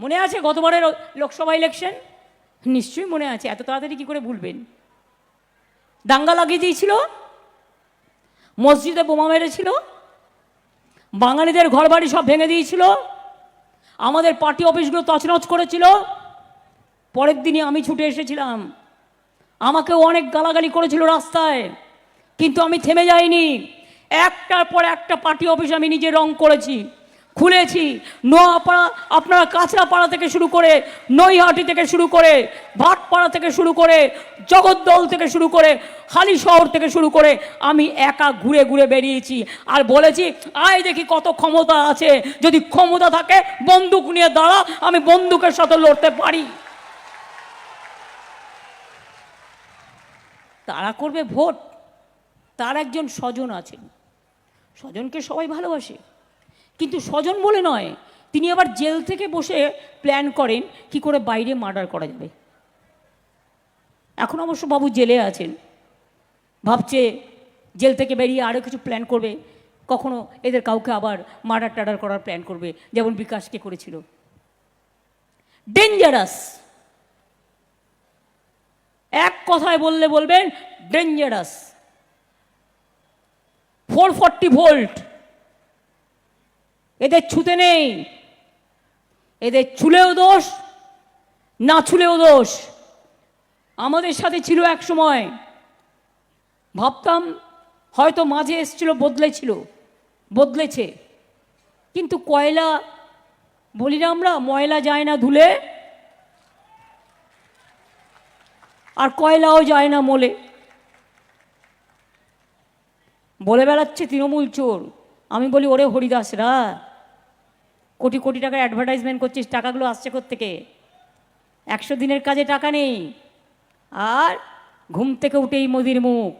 মনে আছে গতবারের লোকসভা ইলেকশন নিশ্চয়ই মনে আছে। এত তাড়াতাড়ি কি করে ভুলবেন? দাঙ্গা লাগিয়ে দিয়েছিল? মসজিদে বোমা মেরেছিল? বাঙালিদের ঘরবাড়ি সব ভেঙে দিয়েছিল? আমাদের পার্টি অফিসগুলো তছনছ করেছিল? পরের দিনই আমি ছুটে এসেছিলাম। আমাকেও অনেক গালাগালি করেছিল রাস্তায়। কিন্তু আমি থেমে যাইনি। একটার পর একটা পার্টি অফিস আমি নিজে রং করেছি। খুলেছি নোয়াপাড়া, আপনারা কাঁচরাপাড়া থেকে শুরু করে নৈহাটি থেকে শুরু করে ভাটপাড়া থেকে শুরু করে জগদ্দল থেকে শুরু করে হালি শহর থেকে শুরু করে আমি একা ঘুরে ঘুরে বেরিয়েছি। আর বলেছি, আয় দেখি কত ক্ষমতা আছে। যদি ক্ষমতা থাকে, বন্দুক নিয়ে দাঁড়া, আমি বন্দুকের সাথে লড়তে পারি। তারা করবে ভোট। তার একজন স্বজন আছেন। স্বজনকে সবাই ভালোবাসে। কিন্তু স্বজন বলে নয়, তিনি আবার জেল থেকে বসে প্ল্যান করেন কি করে বাইরে মার্ডার করা যাবে। এখন অবশ্য বাবু জেলে আছেন, ভাবছে জেল থেকে বেরিয়ে আরও কিছু প্ল্যান করবে, কখনো এদের কাউকে আবার মার্ডার টার্ডার করার প্ল্যান করবে, যেমন বিকাশকে করেছিল। ডেঞ্জারাস এক কথায় বললে বলবেন ডেঞ্জারাস ফোর ফর্টি ভোল্ট এদের ছুতে নেই। এদের ছুলেও দোষ, না ছুলেও দোষ। আমাদের সাথে ছিল এক সময়। ভাবতাম হয়তো মাঝে এসছিল বদলেছিল বদলেছে। কিন্তু কয়লা, বলি না আমরা, ময়লা যায় না ধুলে, আর কয়লাও যায় না মোলে। বলে বেড়াচ্ছে তৃণমূল চোর। আমি বলি, ওরে হরিদাসরা কোটি কোটি টাকার অ্যাডভার্টাইজমেন্ট করছিস, টাকাগুলো আসছে থেকে একশো দিনের কাজে টাকা নেই। আর ঘুম থেকে উঠেই মোদির মুখ।